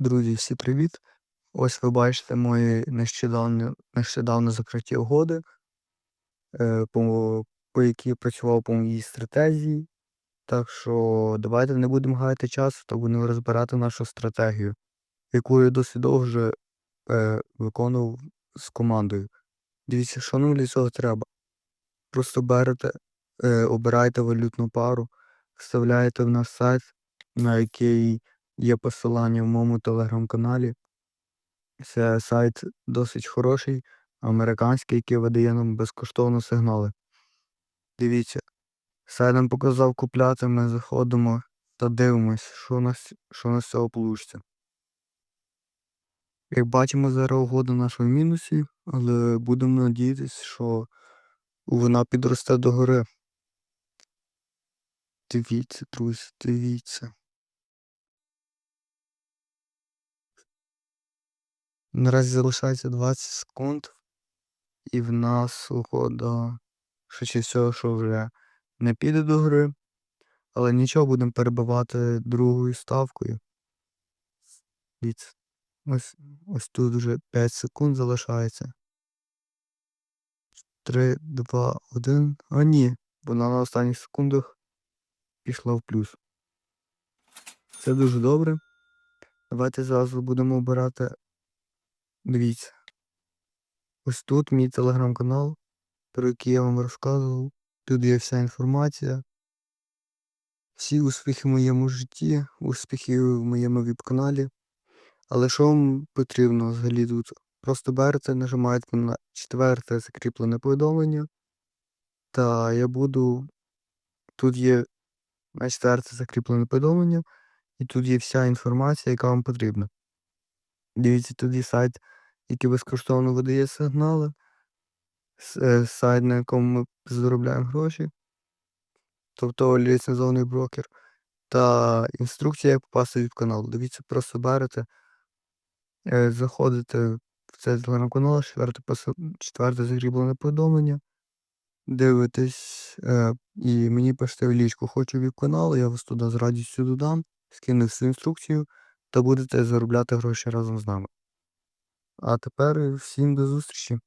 Друзі, всі привіт! Ось ви бачите мої нещодавно, нещодавно закриті угоди, е, по, по якій я працював по моїй стратегії. Так що давайте не будемо гаяти час, то будемо розбирати нашу стратегію, яку я досить довго вже е, виконував з командою. Дивіться, що нам для цього треба. Просто берете, е, обираєте валютну пару, вставляєте в наш сайт, на який є посилання в моєму телеграм-каналі. Це сайт досить хороший, американський, який видає нам безкоштовно сигнали. Дивіться, сайт нам показав купляти, ми заходимо та дивимось, що у нас, що у нас цього вийде. Як бачимо, зараз угода наша в мінусі, але будемо надіятися, що вона підросте до гори. Дивіться, друзі, дивіться. Наразі залишається 20 секунд, і в нас угода, швидше всього, що вже не піде до гри, але нічого, будемо перебивати другою ставкою. Ось, ось тут вже 5 секунд залишається. 3, 2, 1. А ні, вона на останніх секундах пішла в плюс. Це дуже добре. Давайте зразу будемо обирати. Дивіться. Ось тут мій телеграм-канал, про який я вам розказував. Тут є вся інформація. Всі успіхи в моєму житті, успіхи в моєму віп-каналі. Але що вам потрібно взагалі тут? Просто берете, нажимаєте на четверте закріплене повідомлення. Та я буду. Тут є на четверте закріплене повідомлення, і тут є вся інформація, яка вам потрібна. Дивіться, є сайт, який безкоштовно видає сигнали, е, сайт, на якому ми заробляємо гроші, тобто ліцензований брокер, та інструкція, як попасти в канал. Дивіться, просто берете, е, заходите в цей телеграм-канал, четверте, четверте закріплене повідомлення, дивитесь е, і мені пишете в лічку, хочу віп канал, я вас туди з радістю додам, скину всю інструкцію та будете заробляти гроші разом з нами. А тепер всім до зустрічі.